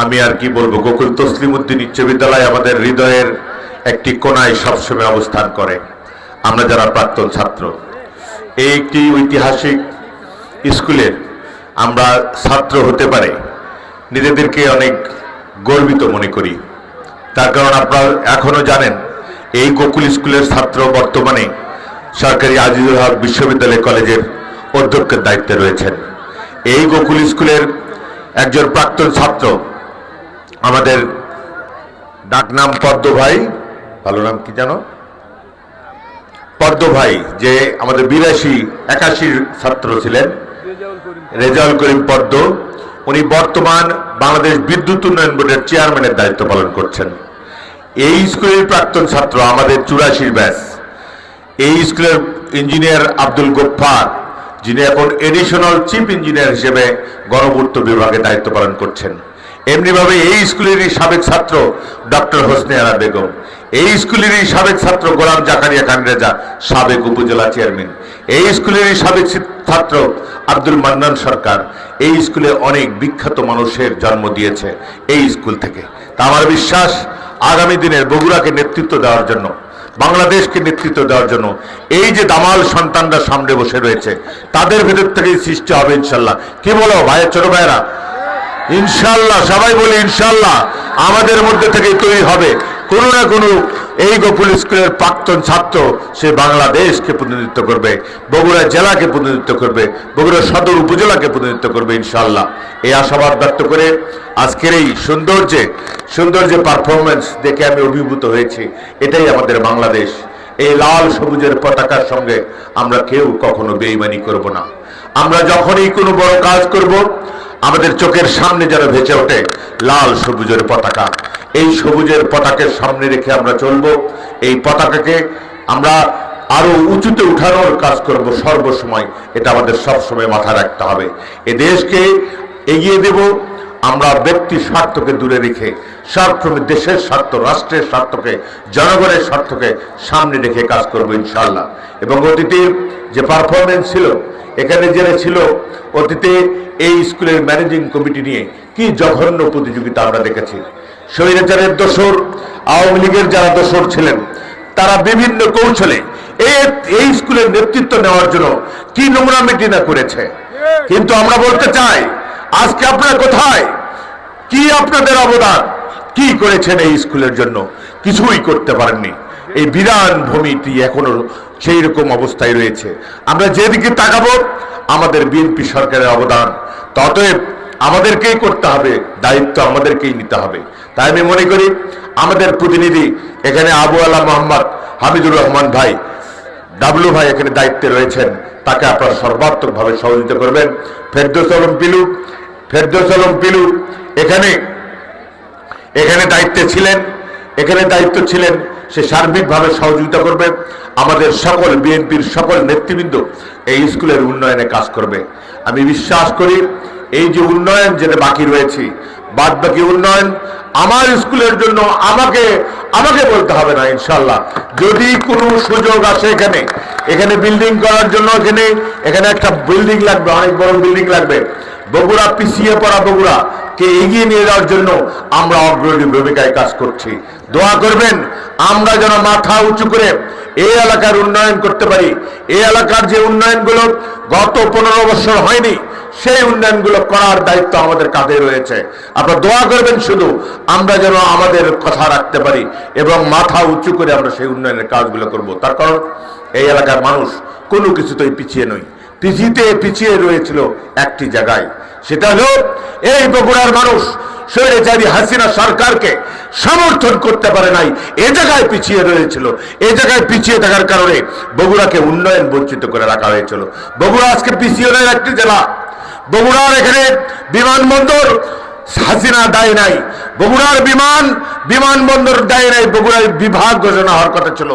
আমি আর কি বলব, গোকুল তসলিম উদ্দিন উচ্চ বিদ্যালয় আমাদের হৃদয়ের একটি কোনায় সবসময় অবস্থান করে। আমরা যারা প্রাক্তন ছাত্র, এই একটি ঐতিহাসিক স্কুলের আমরা ছাত্র হতে পারে, নিজেদেরকে অনেক গর্বিত মনে করি। তার কারণ আপনারা এখনও জানেন, এই গোকুল স্কুলের ছাত্র বর্তমানে সরকারি আজিজুল হক বিশ্ববিদ্যালয় কলেজের অধ্যক্ষের দায়িত্বে রয়েছেন। এই গোকুল স্কুলের একজন প্রাক্তন ছাত্র আমাদের ডাকনাম পদ্ম ভাই, ভালো নাম কি জানো? পদ্ম ভাই, যে আমাদের বিরাশি, একাশির ছাত্র ছিলেন, রেজাউল করিম পদ্ম। উনি বর্তমান বাংলাদেশ বিদ্যুৎ উন্নয়ন বোর্ডের চেয়ারম্যানের দায়িত্ব পালন করছেন। এই স্কুলের প্রাক্তন ছাত্র আমাদের চুরাশির ব্যাস। এই স্কুলের ইঞ্জিনিয়ার আব্দুল গোফার যিনি এখন এডিশনাল চিফ ইঞ্জিনিয়ার হিসেবে গণপূর্ত বিভাগে দায়িত্ব পালন করছেন। এমনিভাবে এই স্কুলেরই সাবেক ছাত্র ডক্টর হোসনে আরা বেগম। এই স্কুলেরই সাবেক ছাত্র গোলাম জাকারিয়া খান রেজা সাবেক উপজেলা চেয়ারম্যান। এই স্কুলেরই সাবেক ছাত্র আব্দুল মান্নান সরকার। এই স্কুলে অনেক বিখ্যাত মানুষের জন্ম দিয়েছে এই স্কুল থেকে। তা আমার বিশ্বাস, আগামী দিনের বগুড়াকে নেতৃত্ব দেওয়ার জন্য, বাংলাদেশকে নেতৃত্ব দেওয়ার জন্য, এই যে দামাল সন্তানরা সামনে বসে রয়েছে, তাদের ভেতর থেকেই সৃষ্টি হবে ইনশাল্লাহ। কি বলো ভাইয়ের ছোট ভাইয়েরা? ইনশাল্লাহ, সবাই বলি ইনশাল্লাহ, আমাদের মধ্যে থেকেই তৈরি হবে। কোনো না কোনো এই গোকুল স্কুলের প্রাক্তন ছাত্র সে বাংলাদেশকে প্রতিনিধিত্ব করবে, বগুড়া জেলাকে প্রতিনিধিত্ব করবে, বগুড়া সদর উপজেলাকে প্রতিনিধিত্ব করবে ইনশাল্লাহ। এই আশাবাদ ব্যক্ত করে আজকের এই সৌন্দর্যে সৌন্দর্যে পারফরমেন্স দেখে আমি অভিভূত হয়েছি। এটাই আমাদের বাংলাদেশ। এই লাল সবুজের পতাকার সঙ্গে আমরা কেউ কখনো বেইমানি করব না। আমরা যখনই কোনো বড় কাজ করব আমাদের চোখের সামনে যেন ভেসে ওঠে লাল সবুজের পতাকা। এই সবুজের পতাকের সামনে রেখে আমরা চলব। এই পতাকাকে আমরা আরও উঁচুতে উঠানোর কাজ করব সর্বসময়। এটা আমাদের সবসময় মাথায় রাখতে হবে। এ দেশকে এগিয়ে দেব। আমরা ব্যক্তি স্বার্থকে দূরে রেখে সবসময় দেশের স্বার্থ, রাষ্ট্রের স্বার্থকে, জনগণের স্বার্থকে সামনে রেখে কাজ করব ইনশাল্লাহ এবং অতীতের যে পারফরমেন্স ছিল, এখানে যারা ছিল অতীতে এই স্কুলের ম্যানেজিং কমিটি নিয়ে কি জঘন্য প্রতিযোগিতা আমরা দেখেছি। স্বৈরাচারের দোসর আওয়ামী লীগের যারা দোসর ছিলেন, তারা বিভিন্ন কৌশলে এই এই স্কুলের নেতৃত্ব নেওয়ার জন্য কি নোংরামিটি না করেছে। কিন্তু আমরা বলতে চাই আজকে আপনারা কোথায়? কি আপনাদের অবদান? কি করেছেন এই স্কুলের জন্য? কিছুই করতে পারেননি। এই বিরান ভূমিটি এখনও সেই রকম অবস্থায় রয়েছে। আমরা যেদিকে তাকাবো, আমাদের বিএনপি সরকারের অবদান। ততএব আমাদেরকেই করতে হবে, দায়িত্ব আমাদেরকেই নিতে হবে। তাই আমি মনে করি, আমাদের প্রতিনিধি এখানে আবু আলা মোহাম্মদ হামিদুর রহমান ভাই, ডাবলু ভাই এখানে দায়িত্বে রয়েছেন। তাকে আপনারা সর্বাত্মকভাবে সহযোগিতা করবেন। ফেরদৌস আলম পিলু ফেরদৌস আলম পিলু এখানে এখানে দায়িত্বে ছিলেন, এখানে দায়িত্ব ছিলেন, সে সার্বিকভাবে সহযোগিতা করবে, আমাদের সকল বিএনপির সকল নেতৃবৃন্দ এই স্কুলের উন্নয়নে কাজ করবে। আমি বিশ্বাস করি, এই যে উন্নয়ন যেটা বাকি রয়েছে বাদ বাকি উন্নয়ন আমার স্কুলের জন্য আমাকে আমাকে বলতে হবে না ইনশাল্লাহ যদি কোনো সুযোগ আসে এখানে এখানে বিল্ডিং করার জন্য এখানে এখানে একটা বিল্ডিং লাগবে, অনেক বড় বিল্ডিং লাগবে। বগুড়া পিছিয়ে পড়া বগুড়া কে এগিয়ে নিয়ে যাওয়ার জন্য আমরা অগ্রণী ভূমিকায় কাজ করছি। দোয়া করবেন, আমরা যেন মাথা উঁচু করে এই এলাকার উন্নয়ন করতে পারি। এই এলাকার যে উন্নয়নগুলো গত পনেরো বছর হয়নি, সেই উন্নয়নগুলো করার দায়িত্ব আমাদের কাঁধে রয়েছে। আপনারা দোয়া করবেন শুধু, আমরা যেন আমাদের কথা রাখতে পারি এবং মাথা উঁচু করে আমরা সেই উন্নয়নের কাজগুলো করব। তার কারণ, এই এলাকার মানুষ কোনো কিছুতেই পিছিয়ে নয়। পিছিয়ে পিছিয়ে রয়েছিল একটি জায়গায়। সেটা হলো, এই বগুড়ার মানুষ স্বৈরাচারী হাসিনা সরকারকে সমর্থন করতে পারে নাই, এ জায়গায় পিছিয়ে রয়েছিল। এ জায়গায় পিছিয়ে থাকার কারণে বগুড়াকে উন্নয়ন বঞ্চিত করে রাখা হয়েছিল। বগুড়া আজকে পিছিয়ে একটি জেলা। বগুড়ার এখানে বিমানবন্দর হাসিনা দায় নাই। বগুড়ার বিমান, বিমানবন্দর দেয় নাই, বগুড়ায় বিভাগ ঘোষণা হওয়ার কথা ছিল,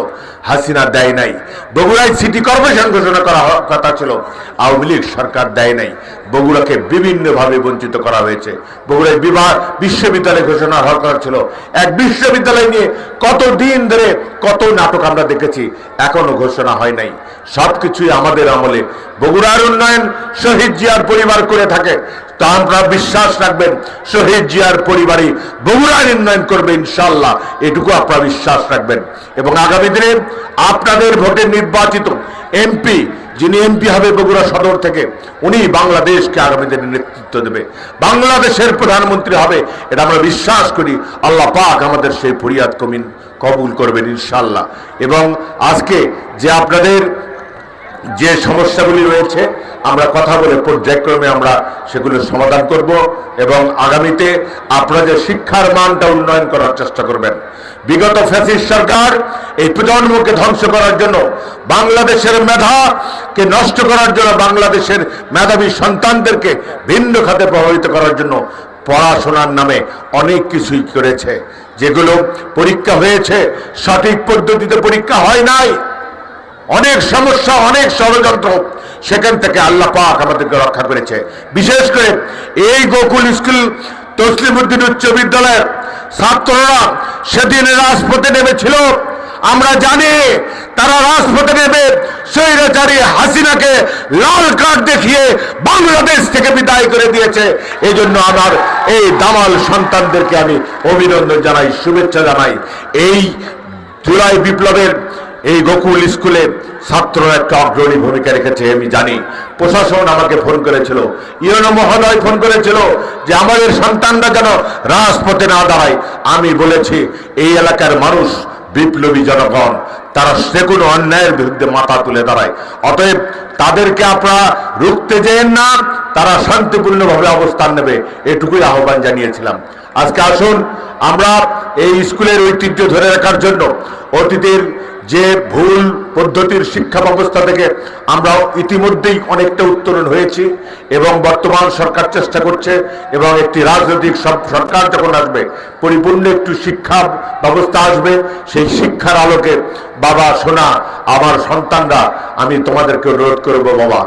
হাসিনা দেয় নাই। বগুড়ায় সিটি কর্পোরেশন ঘোষণা করা কথা ছিল, আওয়ামী লীগ সরকার দেয় নাই। বগুড়াকে বিভিন্নভাবে বঞ্চিত করা হয়েছে। বগুড়ায় বিবাহ বিশ্ববিদ্যালয় ঘোষণা হওয়ার কথা ছিল। এক বিশ্ববিদ্যালয় নিয়ে কত দিন ধরে কত নাটক আমরা দেখেছি, এখনও ঘোষণা হয় নাই। সবকিছুই আমাদের আমলে। বগুড়ার উন্নয়ন শহীদ জিয়ার পরিবার করে থাকে। তা আপনারা বিশ্বাস রাখবেন, শহীদ জিয়ার পরিবারই বগুড়ার উন্নয়ন করবে ইনশাল্লাহ এটুকু আপনারা বিশ্বাস রাখবেন। এবং আগামী দিনে আপনাদের ভোটে নির্বাচিত এমপি যিনি এমপি হবে বগুড়া সদর থেকে, উনি বাংলাদেশকে আগামী দিনে নেতৃত্ব দেবে। বাংলাদেশের প্রধানমন্ত্রী হবে, এটা আমরা বিশ্বাস করি। আল্লাহ পাক আমাদের সেই ফরিয়াদ কমিন, কবুল করবেন ইনশাল্লাহ এবং আজকে যে আপনাদের যে সমস্যাগুলি রয়েছে, আমরা কথা বলে পর্যায়ক্রমে আমরা সেগুলোর সমাধান করব এবং আগামীতে আপনাদের শিক্ষার মানটা উন্নয়ন করার চেষ্টা করবেন বিগত ফ্যাসিস সরকার এই প্রজন্মকে ধ্বংস করার জন্য বাংলাদেশের মেধাকে নষ্ট করার জন্য বাংলাদেশের মেধাবী সন্তানদেরকে ভিন্ন খাতে প্রভাবিত করার জন্য পড়াশোনার নামে অনেক কিছুই করেছে, যেগুলো পরীক্ষা হয়েছে, সঠিক পদ্ধতিতে পরীক্ষা হয় নাই। অনেক সমস্যা, অনেক ষড়যন্ত্র সেখান থেকে আল্লাহ পাক আমাদেরকে রক্ষা করেছে। বিশেষ করে এই গোকুল স্কুল তসলিমুদ্দিন উচ্চ বিদ্যালয়ের ছাত্ররা সেদিন রাজপথে নেমেছিল। আমরা জানি তারা রাজপথে নেবে স্বৈরাচারী হাসিনাকে লাল কার্ড দেখিয়ে বাংলাদেশ থেকে বিদায় করে দিয়েছে। এই জন্য আমার এই দামাল সন্তানদেরকে আমি অভিনন্দন জানাই, শুভেচ্ছা জানাই। এই জুলাই বিপ্লবের এই গোকুল স্কুলে ছাত্র একটা অগ্রণী ভূমিকা রেখেছে, আমি জানি। প্রশাসন আমাকে ফোন করেছিল ইউনো মহোদয় ফোন করেছিল যে আমাদের সন্তানরা যেন রাজপথে না দাঁড়ায়। আমি বলেছি, এই এলাকার মানুষ বিপ্লবী জনগণ তারা সে কোনো অন্যায়ের বিরুদ্ধে মাথা তুলে দাঁড়ায়। অতএব তাদেরকে আপনারা রুখতে যেন না, তারা শান্তিপূর্ণভাবে অবস্থান নেবে, এটুকুই আহ্বান জানিয়েছিলাম। আজকে আসুন, আমরা এই স্কুলের ঐতিহ্য ধরে রাখার জন্য অতীতের যে ভুল পদ্ধতির শিক্ষা ব্যবস্থা থেকে আমরা ইতিমধ্যেই অনেকটা উত্তরণ হয়েছি এবং বর্তমান সরকার চেষ্টা করছে এবং একটি রাজনৈতিক সব সরকার যখন আসবে, পরিপূর্ণ একটু শিক্ষা ব্যবস্থা আসবে, সেই শিক্ষার আলোকে বাবা, শোনা, আমার সন্তানরা, আমি তোমাদেরকে অনুরোধ করব বাবা,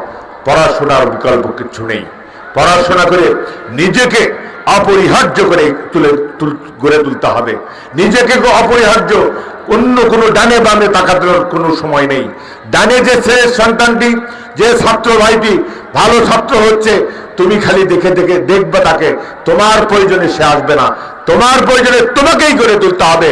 পড়াশোনার বিকল্প কিছু নেই। পড়াশোনা করে নিজেকে অপরিহার্য করে তুলে গড়ে তুলতে হবে। নিজেকে অপরিহার্য, অন্য কোনো ডানে বামে তাকানোর কোনো সময় নেই। ডানে যে ছেলে সন্তানটি, যে ছাত্র ভাইটি, ভালো ছাত্র হচ্ছে, তুমি খালি দেখে দেখে দেখবে তাকে, তোমার প্রয়োজনে সে আসবে না। তোমার প্রয়োজনে তোমাকেই গড়ে তুলতে হবে।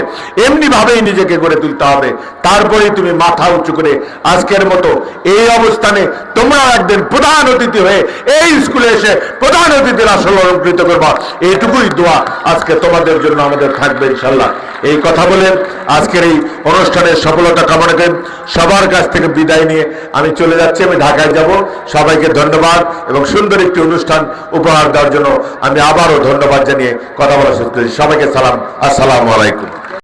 এমনি ভাবেই নিজেকে গড়ে তুলতে হবে। তারপরেই তুমি মাথা উঁচু করে আজকের মতো এই অবস্থানে তোমরা একদিন প্রধান অতিথি হয়ে এই স্কুলে এসে প্রধান অতিথির আসল অলঙ্কৃত করবা। এইটুকুই দোয়া আজকে তোমাদের জন্য আমাদের থাকবে ইনশাল্লাহ এই কথা বলে আজকের এই অনুষ্ঠানের সফলতা কামনা করেন সবার কাছ থেকে বিদায় নিয়ে আমি চলে যাচ্ছি, আমি ঢাকায় যাব। সবাইকে ধন্যবাদ এবং সুন্দর একটি অনুষ্ঠান উপহার দেওয়ার জন্য আমি আবারও ধন্যবাদ জানিয়ে কথা বলা শুরু করেছি। সবাইকে সালাম, আসসালামু আলাইকুম।